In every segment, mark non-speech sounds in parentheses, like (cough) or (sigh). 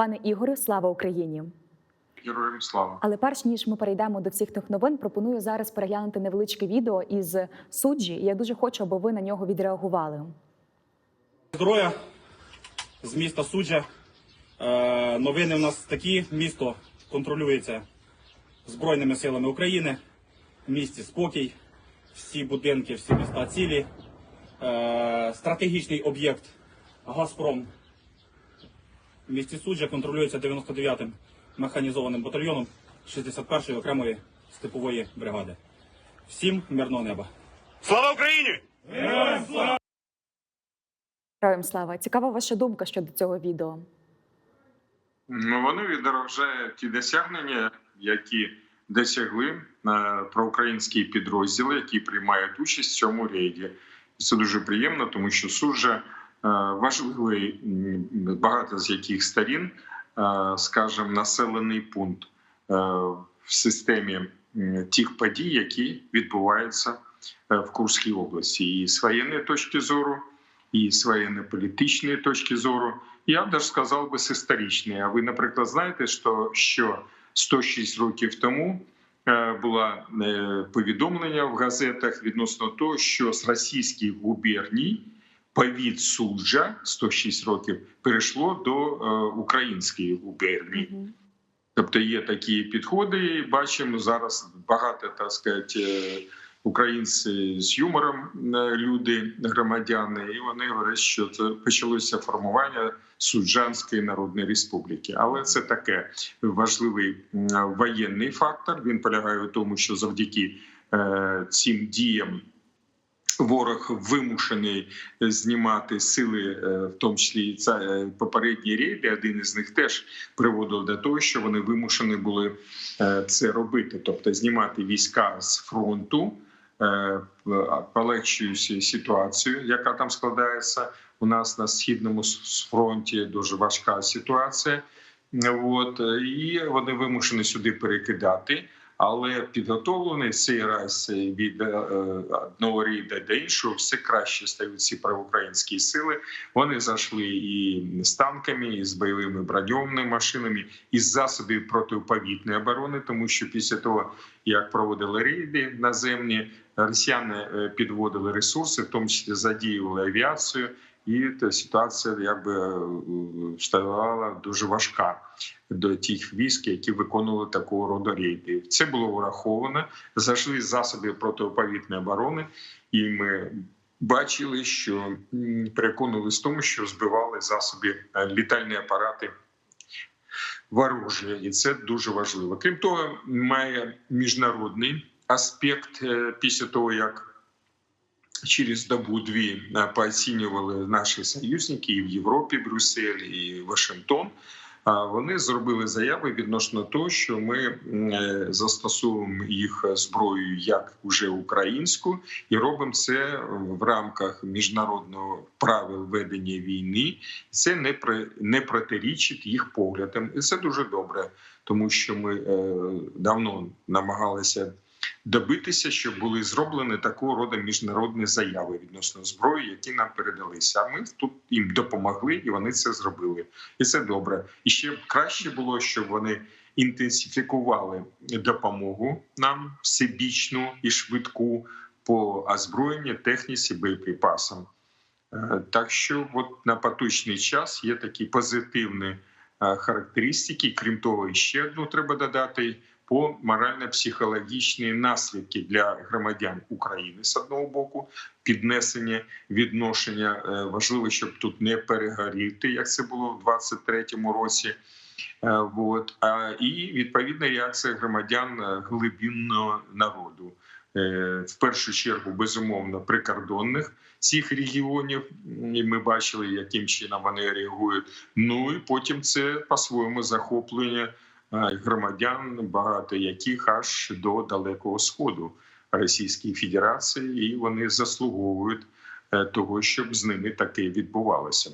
Пане Ігорю, слава Україні! Героям слава. Але перш ніж ми перейдемо до всіх тих новин, пропоную зараз переглянути невеличке відео із суджі. Я дуже хочу, аби ви на нього відреагували. Здоров'я з міста Суджа. Е, новини в нас такі. Місто контролюється Збройними силами України. В місті спокій. Всі будинки, всі міста цілі. Е, стратегічний об'єкт Газпром в місті Суджа контролюється 99-м механізованим батальйоном 61-ї окремої степової бригади. Всім мирного неба. Слава Україні! Героям слава! Цікава ваша думка щодо цього відео. Ну, вони відображають ті досягнення, які досягли е, проукраїнські підрозділи, які приймають участь в цьому рейді. Це дуже приємно, тому що суджа важливий багато з яких сторін, е, скажімо, населений пункт е, в системі тих подій, які відбуваються е, в Курській області, і з воєнної точки зору, і з воєнно-політичної точки зору. Я б даже сказав би з історичної. А ви, наприклад, знаєте, що, що 106 років тому е, було е, повідомлення в газетах відносно того, що з російських губерній повід суджа 106 років перейшло до е, української губернії. Тобто є такі підходи, і бачимо зараз багато так сказати, е, українці з юмором е, люди, громадяни, і вони говорять, що це почалося формування Суджанської Народної Республіки. Але це таке важливий воєнний фактор. Він полягає в тому, що завдяки цим діям. Ворог вимушений знімати сили, е, в тому числі і це е, попередні рейди. Один із них теж приводив до того, що вони вимушені були е, це робити, тобто знімати війська з фронту, е, полегшуючи ситуацію, яка там складається у нас на східному фронті. Дуже важка ситуація. От і вони вимушені сюди перекидати. Але підготовлений цей раз від е, одного рейда до іншого все краще стають ці проукраїнські сили. Вони зайшли і з танками, і з бойовими броньованими машинами, і з засобів протиповітної оборони, тому що після того, як проводили рейди наземні, росіяни е, підводили ресурси, в тому числі задіювали авіацію. І ситуація якби е, ставала дуже важка до тих військ, які виконували такого роду рейди. Це було враховано. Зайшли засоби протиповітної оборони, і ми бачили, що переконувалися в тому, що збивали засоби е, літальні апарати ворожі, і це дуже важливо. Крім того, має міжнародний аспект е, після того, як через добу-дві е, пооцінювали наші союзники і в Європі, Брюссель і Вашингтон. Вони зробили заяви відносно того, що ми е, застосовуємо їх зброю як уже українську, і робимо це в рамках міжнародного правил ведення війни. Це не не протирічить їх поглядам, і це дуже добре, тому що ми е, давно намагалися добитися, щоб були зроблені такого роду міжнародні заяви відносно зброї, які нам передалися. А ми тут їм допомогли, і вони це зробили. І це добре. І ще краще було, щоб вони інтенсифікували допомогу нам всебічну і швидку по озброєнню, техніці, боєприпасам. Е, Так що, от на поточний час є такі позитивні е, характеристики. Крім того, ще одну треба додати по морально-психологічні наслідки для громадян України з одного боку, піднесення відношення. Е, Важливо, щоб тут не перегоріти, як це було в 23-му році. Е, Вот. А, і відповідна реакція громадян е, глибинного народу. В першу чергу, безумовно, прикордонних цих регіонів. І ми бачили, яким чином вони реагують. Ну і потім це по-своєму захоплення громадян, багато яких аж до далекого сходу Російської Федерації, і вони заслуговують е, того, щоб з ними таке відбувалося.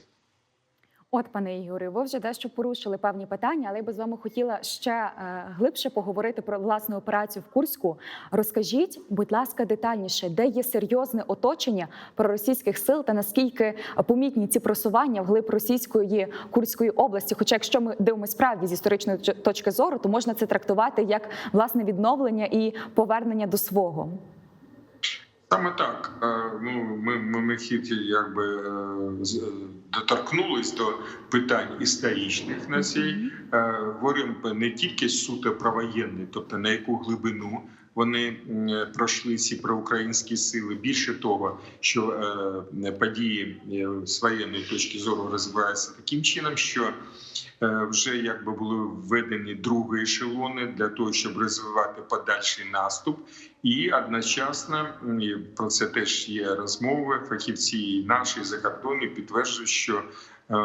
От, пане Ігорю, ви вже дещо порушили певні питання, але я би з вами хотіла ще е, глибше поговорити про власну операцію в Курську. Розкажіть, будь ласка, детальніше, де є серйозне оточення проросійських сил та наскільки помітні ці просування вглиб російської Курської області? Хоча, якщо ми дивимося справді з історичної точки зору, то можна це трактувати як власне відновлення і повернення до свого. Саме так. Е, Ну, ми, ми, ми хід якби е, е, доторкнулись до питань історичних на цій. Говоримо не тільки суто про воєнний, тобто на яку глибину вони пройшли ці проукраїнські сили. Більше того, що події з воєнної точки зору розвиваються таким чином, що вже якби були введені другі ешелони для того, щоб розвивати подальший наступ. І одночасно і про це теж є розмови. Фахівці і наші за закордонні підтверджують, що е,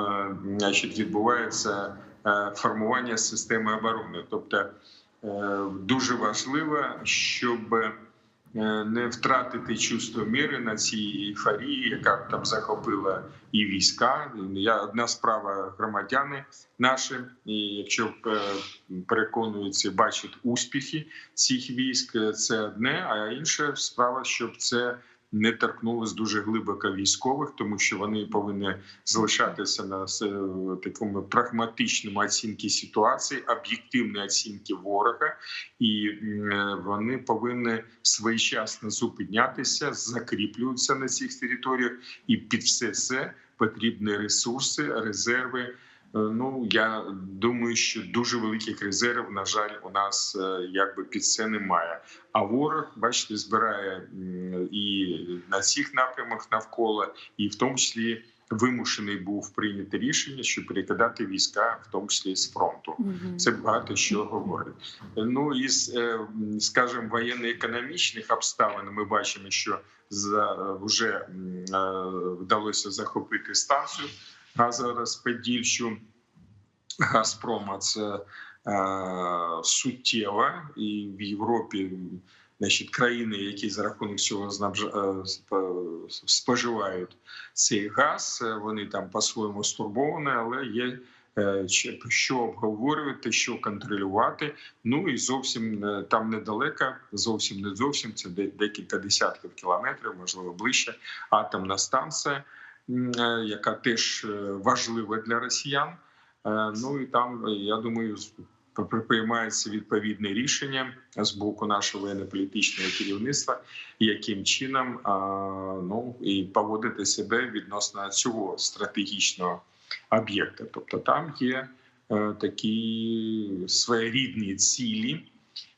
значить, відбувається е, формування системи оборони. Тобто е, дуже важливо, щоб не втратити чувство міри на цій ейфорії, яка там захопила і війська. Я одна справа громадяни наші, і якщо е, переконуються, бачать успіхи цих військ, е, це одне. А інша справа, щоб це не торкнулося дуже глибоко військових, тому що вони повинні залишатися на такому прагматичному оцінці ситуації, об'єктивної оцінки ворога, і е, вони повинні своєчасно зупинятися, закріплюватися на цих територіях, і під все це потрібні ресурси, резерви. Е, Ну я думаю, що дуже великих резервів, на жаль, у нас е, якби під це немає. А ворог, бачите, збирає і на цих напрямах навколо, і в тому числі вимушений був прийняти рішення, щоб перекидати війська, в тому числі з фронту. Це багато що говорить. Ну із е, м, скажімо, воєнно-економічних обставин ми бачимо, що вже вдалося захопити станцію газорозподільчу Газпрома. Це е, суттєво, і в Європі значить, країни, які за рахунок цього е, споживають цей газ, е, вони там по-своєму стурбовані, але є. Що обговорювати, що контролювати. Ну і зовсім там недалеко, зовсім не зовсім. Це декілька десятків кілометрів, можливо, ближче. Атомна станція, яка теж е, важлива для росіян. Е, Ну і там, е, я думаю, приймається відповідне рішення з боку нашого воєнно-політичного керівництва, яким чином ну і поводити себе відносно цього стратегічного об'єкта. Тобто там є е, такі своєрідні цілі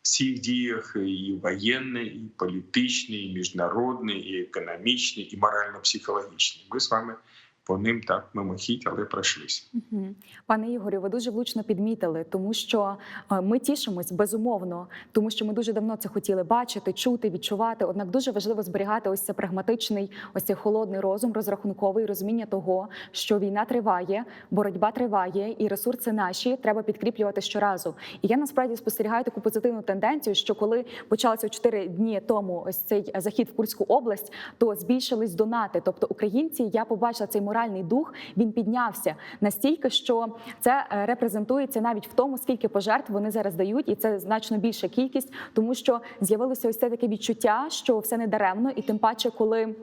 в цих діях і воєнний, і політичний, і міжнародний, і економічний, і морально-психологічний. Ми з вами по ним так мимохідь, але пройшлися. Мгм. Пане Ігорю, ви дуже влучно підмітили, тому що е, ми тішимось безумовно, тому що ми дуже давно це хотіли бачити, чути, відчувати. Однак дуже важливо зберігати ось це прагматичний, ось цей холодний розум, розрахунковий розуміння того, що війна триває, боротьба триває, і ресурси наші треба підкріплювати щоразу. І я насправді спостерігаю таку позитивну тенденцію, що коли почалося чотири дні тому ось цей захід в Курську область, то збільшились донати. Тобто українці, я побачила цей моральний дух, він піднявся настільки, що це е, репрезентується навіть в тому, скільки пожертв вони зараз дають, і це значно більша кількість, тому що з'явилося ось це таке відчуття, що все не даремно, і тим паче, коли.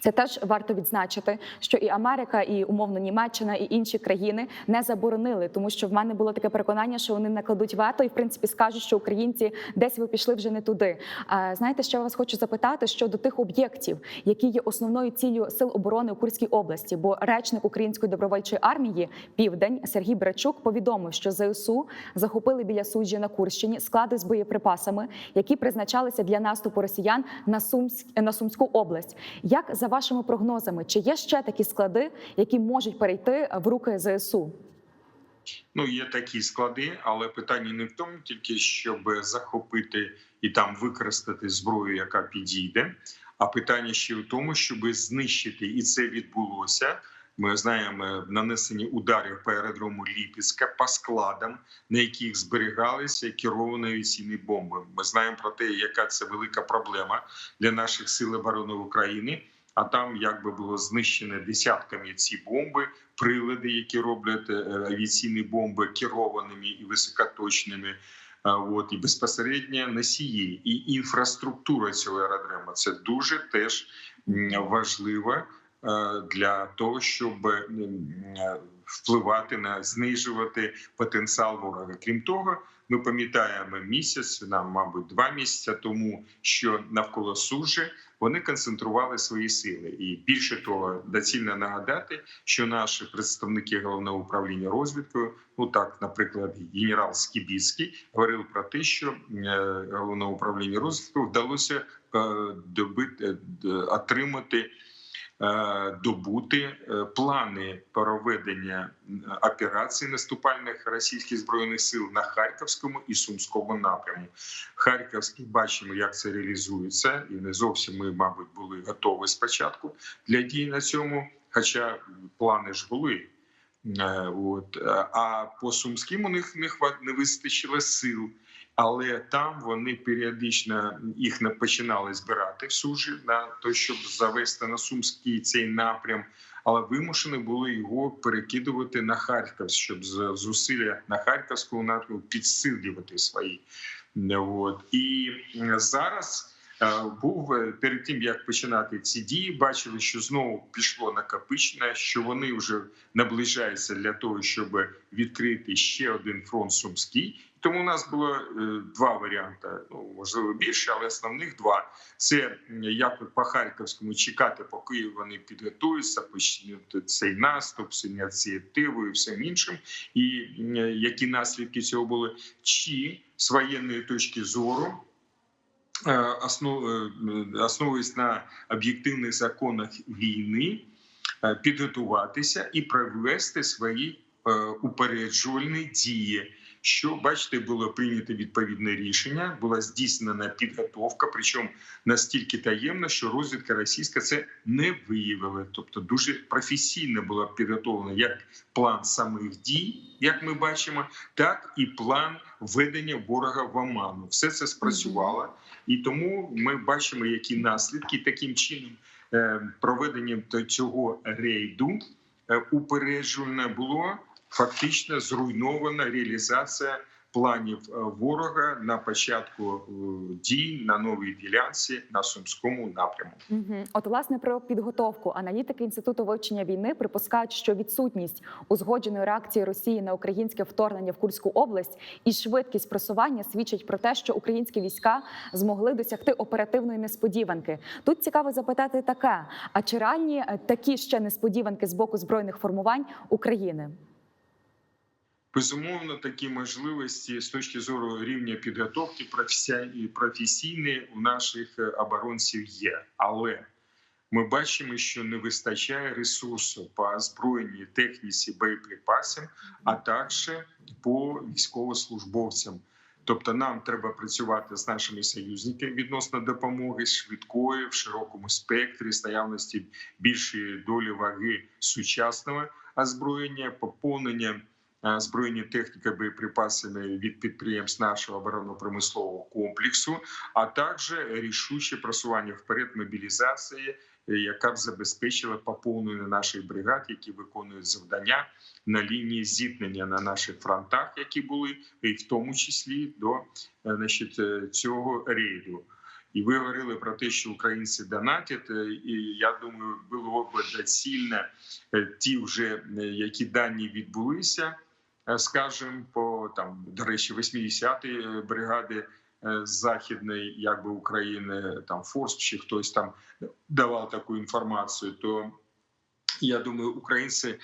Це теж варто відзначити, що і Америка, і умовно Німеччина, і інші країни не заборонили, тому що в мене було таке переконання, що вони накладуть вето і в принципі скажуть, що українці десь ви пішли вже не туди. А, знаєте, я вас хочу запитати щодо тих об'єктів, які є основною ціллю сил оборони у Курській області. Бо речник Української добровольчої армії Південь Сергій Брачук повідомив, що ЗСУ захопили біля суджі на Курщині склади з боєприпасами, які призначалися для наступу росіян на Сумськ на Сумську область. Як за вашими прогнозами, чи є ще такі склади, які можуть перейти в руки ЗСУ? Ну, є такі склади, але питання не в тому, тільки щоб захопити і там використати зброю, яка підійде. А питання ще в тому, щоб знищити, і це відбулося. Ми знаємо нанесені ударів по аеродрому Ліпецька по складам, на яких зберігалися керовані авіаційні бомби. Ми знаємо про те, яка це велика проблема для наших сил оборони України. А там якби було знищено десятками ці бомби, прилади, які роблять е, авіаційні бомби керованими і високоточними. От і безпосередньо носії і інфраструктура цього аеродрому це дуже теж важливо е, для того, щоб е, впливати на знижувати потенціал ворога. Крім того, ми пам'ятаємо місяць, нам, мабуть, два місяці тому, що навколо Сужі вони концентрували свої сили, і більше того, доцільно нагадати, що наші представники головного управління розвідкою, ну так, наприклад, генерал Скібіцький, говорив про те, що е, головного управління розвідкою вдалося е, добити е, отримати. Е, Добути е, плани проведення м, операцій наступальних російських збройних сил на харківському і сумському напряму. Харківський бачимо, як це реалізується, і не зовсім ми, мабуть, були готові спочатку для дій на цьому. Хоча плани ж були. Е, От а по сумським у них не вистачило сил. Але там вони періодично їх починали збирати в сужі на то, щоб завести на сумський цей напрям, але вимушені були його перекидувати на Харків, щоб з- зусилля на харківському напрямку підсилювати свої. От і зараз е, був е, перед тим, як починати ці дії, бачили, що знову пішло накопичення, що вони вже наближаються для того, щоб відкрити ще один фронт сумський. Тому у нас було е, два варіанти, ну можливо більше, але основних два: це як по харківському чекати, поки вони підготуються, почнуть цей наступ, з ініціативою і всім іншим, і які наслідки цього були, чи з воєнної точки зору. е, е, Основуючись на об'єктивних законах війни, підготуватися і провести свої упереджувальні дії. Що бачите, було прийнято відповідне рішення, була здійснена підготовка, причому настільки таємно, що розвідка російська це не виявила. Тобто, дуже професійно була підготовлена як план самих дій, як ми бачимо, так і план введення ворога в оману. Все це спрацювало, і тому ми бачимо, які наслідки таким чином е, проведенням цього рейду е, упереджувально було фактично зруйнована реалізація планів е, ворога на початку е, дій на новій ділянці на сумському напряму. Угу. От власне про підготовку аналітики інституту вивчення війни припускають, що відсутність узгодженої реакції Росії на українське вторгнення в Курську область і швидкість просування свідчить про те, що українські війська змогли досягти оперативної несподіванки. Тут цікаво запитати таке: а чи реальні е, такі ще несподіванки з боку збройних формувань України? Безумовно, такі можливості з точки зору рівня підготовки професій- професійні у наших е, оборонців є, але ми бачимо, що не вистачає ресурсу по озброєній техніці боєприпасів, а також по військовослужбовцям. Тобто нам треба працювати з нашими союзниками відносно допомоги швидкої в широкому спектрі з наявності більшої долі ваги сучасного озброєння, поповнення збройні техніки боєприпасами від підприємств нашого оборонно-промислового комплексу, а також рішуче просування вперед мобілізації, е, яка б забезпечила поповнення наших бригад, які виконують завдання на лінії зіткнення на наших фронтах, які були, і в тому числі до е, значить, е, цього рейду. І ви говорили про те, що українці донатять, е, і я думаю, було б доцільно е, ті вже е, які дані відбулися, е, скажімо, по там до речі, 80-ї бригади е, західної, якби України, там Форс чи хтось там давав таку інформацію, то я думаю, українці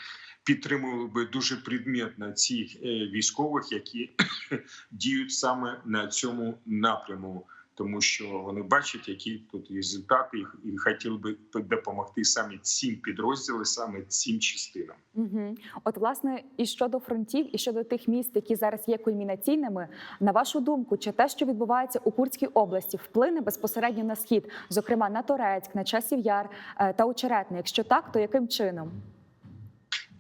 підтримували би дуже предметно цих е, військових, які (coughs) діють саме на цьому напряму. Тому що вони бачать, які тут результати, і- і хотіли би допомогти саме цим підрозділам, саме цим частинам. Угу. От, власне, і щодо фронтів, і щодо тих міст, які зараз є кульмінаційними, на вашу думку, чи те, що відбувається у Курській області, вплине безпосередньо на схід, зокрема на Торецьк, на Часів Яр е, та Очеретне? Якщо так, то яким чином?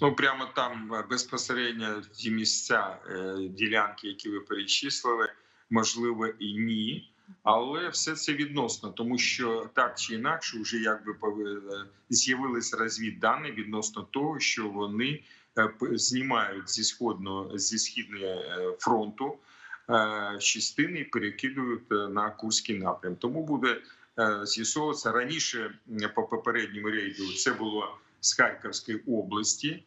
Ну прямо там е, безпосередньо ті місця е, ділянки, які ви перечислили, можливо і ні. Але все це відносно, тому що так чи інакше, вже якби е, розвіддані відносно того, що вони е, знімають зі сходного зі східного е, фронту е, частини і перекидують на Курський напрям. Тому буде з'ясовуватися раніше по попередньому рейду. Це було з Харківської області.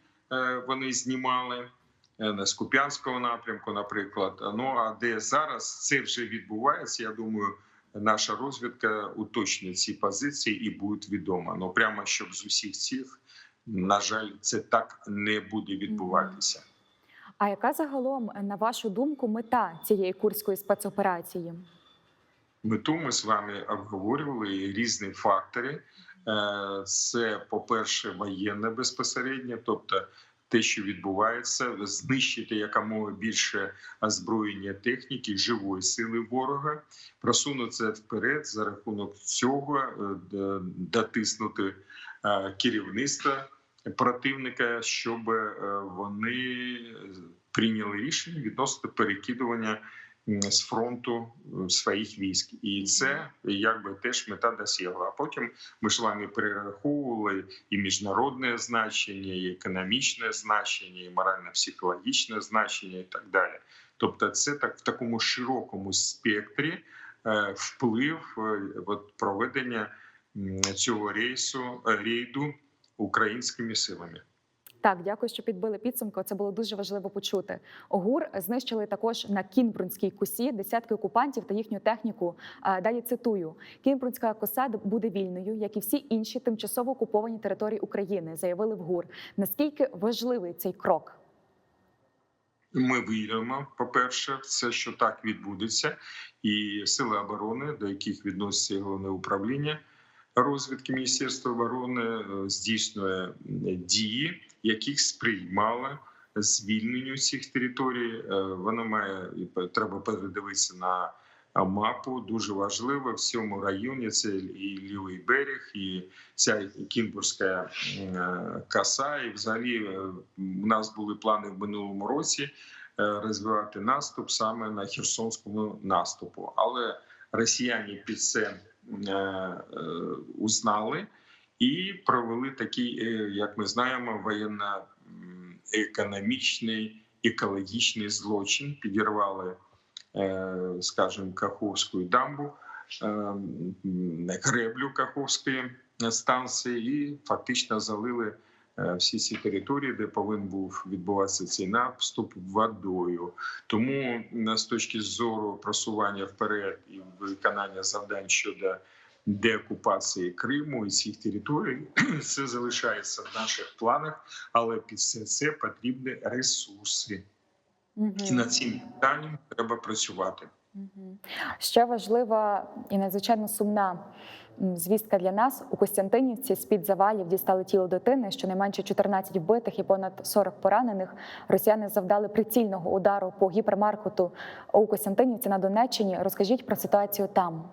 Вони знімали з Куп'янського напрямку, наприклад. Ну а де зараз це вже відбувається, я думаю, наша розвідка уточнить ці позиції і буде відомо. Ну прямо щоб з усіх цих, на жаль, це так не буде відбуватися. А яка загалом, на вашу думку, мета цієї курської спецоперації? Мету ми з вами обговорювали різні фактори. Е, Це, по-перше, воєнне безпосередньо, тобто те, що відбувається, знищити якомога більше озброєння техніки, живої сили ворога, просунутися вперед за рахунок цього, е, дотиснути е, керівництво противника, щоб е, вони прийняли рішення відносно перекидування з фронту е, своїх військ, і це якби теж мета досягла. А потім ми ж вами перераховували і міжнародне значення, і економічне значення, і морально-психологічне значення, і так далі. Тобто, це так в такому широкому спектрі е, вплив е, от, проведення цього рейсу рейду українськими силами. Так, дякую, що підбили підсумки. Це було дуже важливо почути. ОГУР знищили також на Кінбрунській косі десятки окупантів та їхню техніку. Далі цитую: Кінбрунська коса буде вільною, як і всі інші тимчасово окуповані території України, заявили в ГУР. Наскільки важливий цей крок? Ми віримо, по-перше, в це, що так відбудеться, і сили оборони, до яких відноситься головне управління розвідки Міністерства оборони, е, здійснює дії, яких сприймали звільненню цих територій. Е, Воно має треба передивитися на мапу. Дуже важливо в цьому районі. Це і лівий берег, і ця Кінбурзька м, е, коса. І взагалі е, у нас були плани в минулому році е, розвивати наступ саме на Херсонському наступу. Але росіяни під це е, е, узнали і провели такий, е, як ми знаємо, воєнно-економічний екологічний злочин. Підірвали, е, скажімо, Каховську дамбу, е, греблю Каховської станції, і фактично залили всі ці території, де повинен був відбуватися цей наступ водою. Тому з точки зору просування вперед і виконання завдань щодо деокупації Криму і цих територій, (clears throat) це залишається в наших планах, але під все це потрібні ресурси, і над цим питанням треба працювати. Мгм. Ще важлива і надзвичайно сумна звістка для нас у Костянтинівці з під завалів дістали тіло дитини. Щонайменше 14 вбитих і понад 40 поранених. Росіяни завдали прицільного удару по гіпермаркету у Костянтинівці на Донеччині. Розкажіть про ситуацію там.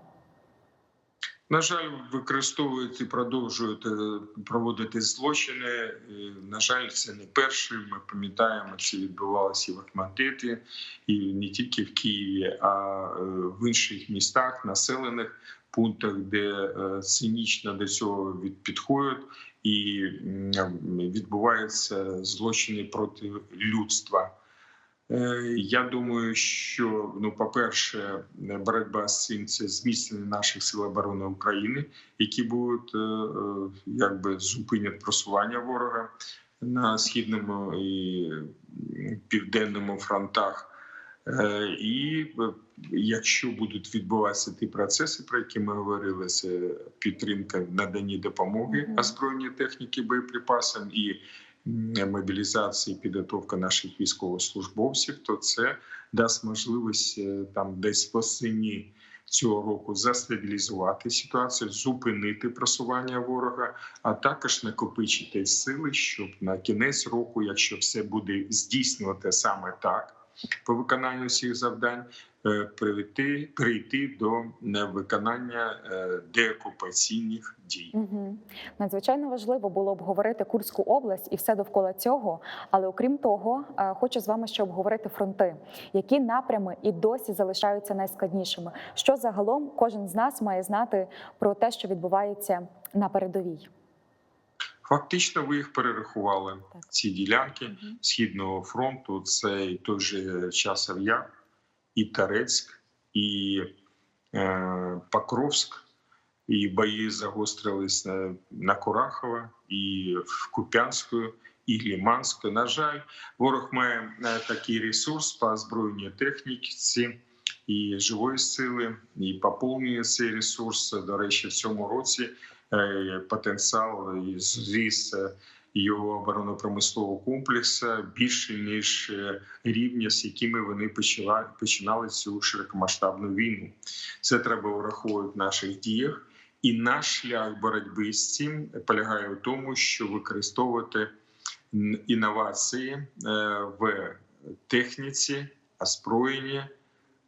На жаль, використовують і продовжують е, проводити злочини. І, На жаль, це не перший. Ми пам'ятаємо, це відбувалося в Ахматиті, і не тільки в Києві, а е, в інших містах, населених пунктах, де е, цинічно до цього підходять і відбуваються злочини проти людства. Е, Я думаю, що ну, по-перше, боротьба з цим це зміцнення наших сил оборони України, які будуть е, е, якби зупинять просування ворога на східному і південному фронтах. Е, І е, якщо будуть відбуватися ті процеси, про які ми говорили, це підтримка наданні допомоги озброєння техніки, боєприпасам і мобілізації, підготовка наших військовослужбовців, то це дасть можливість е, там десь восені цього року застабілізувати ситуацію, зупинити просування ворога, а також накопичити сили, щоб на кінець року, якщо все буде здійснювати саме так. по виконанню всіх завдань, прийти, прийти до е, виконання е, деокупаційних дій. Угу. Надзвичайно важливо було обговорити Курську область і все довкола цього. Але окрім того, е, хочу з вами ще обговорити фронти, які напрями і досі залишаються найскладнішими. Що загалом кожен з нас має знати про те, що відбувається на передовій. Фактично, ви їх перерахували. Так. Ці ділянки Мгм. східного фронту це і той же Часов Яр, і Тарецьк, і е, Покровськ, і бої загострились на, на Курахово, і в Куп'янську, і Ліманську. На жаль, ворог має е, такий ресурс по озброєнню техніці. І живої сили, і поповнює цей ресурс. До речі, в цьому році е, потенціал зріс е, його оборонно-промислового комплексу більше ніж е, рівня, з якими вони почала- починали цю широкомасштабну війну. Це треба враховувати в наших діях. І наш шлях боротьби з цим полягає в тому, що використовувати інновації е, в техніці, озброєнні, е,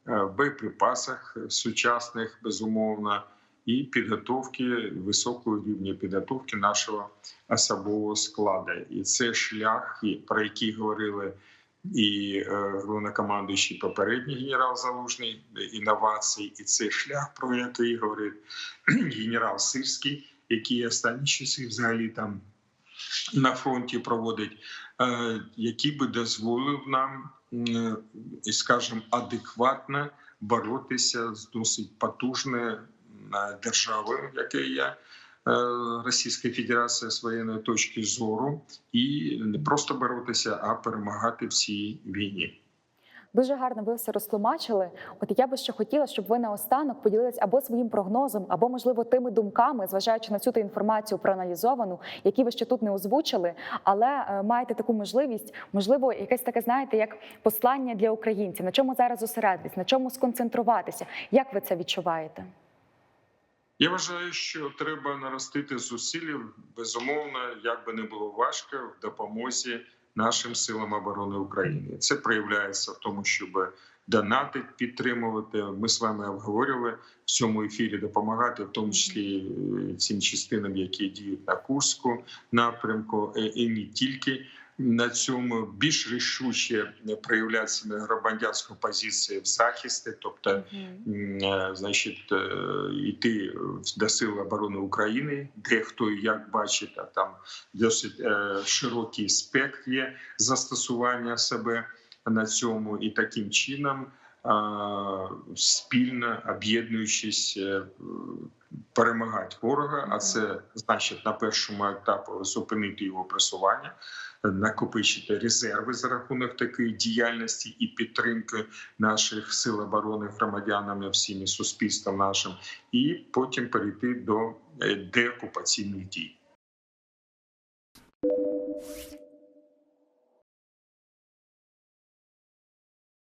в боєприпасах сучасних, безумовно, і підготовки високого рівня підготовки нашого особового складу. І це шлях, про який говорили і е, головнокомандуючий попередній генерал Залужний е, інновації, і це шлях, про який говорить (clears throat) генерал Сирський, який останні часи взагалі там на фронті проводить, е, який би дозволив нам, м, скажімо, адекватно боротися з досить потужною е, державою, яка є е, Російська Федерація з воєнної точки зору, і не просто боротися, а перемагати в цій війні. Дуже гарно ви все розтлумачили. От я би ще хотіла, щоб ви наостанок поділились або своїм прогнозом, або можливо тими думками, зважаючи на цю та інформацію проаналізовану, які ви ще тут не озвучили, але е, маєте таку можливість, можливо, якесь таке, знаєте, як послання для українців. На чому зараз зосередитись, на чому сконцентруватися? Як ви це відчуваєте? Я вважаю, що треба наростити зусилля, безумовно, як би не було важко в допомозі нашим силам оборони України. Це проявляється в тому, щоб донатити, підтримувати. Ми з вами обговорювали в цьому ефірі, допомагати, в тому числі е, цим частинам, які діють на Курську напрямку, е, і не тільки. На цьому більш рішуче проявляться громадянську позицію в захисті, тобто е, значить, е, йти до Сил оборони України, де хто як бачить, а там досить е, широкий спектр є застосування себе на цьому, і таким чином спільно об'єднуючись, е, перемагати ворога. А це значить на першому етапі зупинити його просування. Накопичити резерви за рахунок такої діяльності і підтримки наших сил оборони громадянами, всім і суспільством нашим, і потім перейти до е, деокупаційних дій.